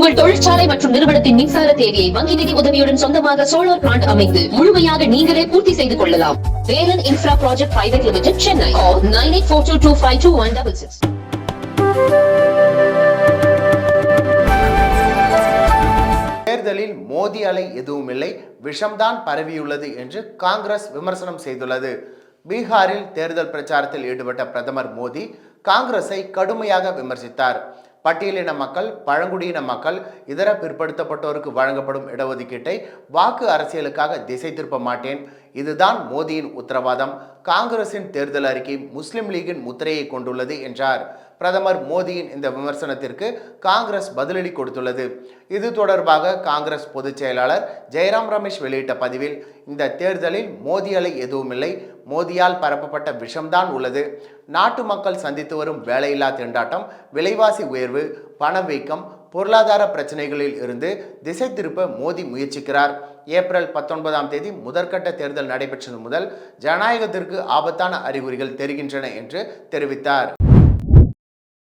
உங்கள் தொழிற்சாலை மற்றும் நிறுவனத்தின் மின்சார தேவையை வங்கி நிதி உதவியுடன் சொந்தமாக சோலார் பிளான்ட் அமைத்து முழுமையாக நீங்களே பூர்த்தி செய்து கொள்ளலாம். Velan infra project private limited Chennai nine eight four two two five two one double six தேர்தலில் மோதி அலை எதுவும் இல்லை விஷம்தான் பரவியுள்ளது என்று காங்கிரஸ் விமர்சனம் செய்துள்ளது. பீகாரில் தேர்தல் பிரச்சாரத்தில் ஈடுபட்ட பிரதமர் மோடி காங்கிரஸை கடுமையாக விமர்சித்தார். பட்டியலின மக்கள் பழங்குடியின மக்கள் இதர பிற்படுத்தப்பட்டோருக்கு வழங்கப்படும் இடஒதுக்கீட்டை வாக்கு அரசியலுக்காக திசை திருப்ப மாட்டேன். இதுதான் மோடியின் உத்தரவாதம். காங்கிரசின் தேர்தல் அறிக்கை முஸ்லிம் லீகின் முத்திரையை கொண்டுள்ளது என்றார். பிரதமர் மோடியின் இந்த விமர்சனத்திற்கு காங்கிரஸ் பதிலடி கொடுத்துள்ளது. இது தொடர்பாக காங்கிரஸ் பொதுச் செயலாளர் ஜெயராம் ரமேஷ் வெளியிட்ட பதிவில் இந்த தேர்தலில் மோதி அலை எதுவுமில்லை. மோதியால் பரப்பப்பட்ட விஷம்தான் உள்ளது. நாட்டு மக்கள் சந்தித்து வரும் வேலையில்லா திண்டாட்டம் விலைவாசி உயர்வு பணவீக்கம் பொருளாதார பிரச்சனைகளில் இருந்து திசை திருப்ப மோடி முயற்சிக்கிறார். ஏப்ரல் பத்தொன்பதாம் தேதி முதற்கட்ட தேர்தல் நடைபெற்றது முதல் ஜனநாயகத்திற்கு ஆபத்தான அறிகுறிகள் தெரிகின்றன என்று தெரிவித்தார்.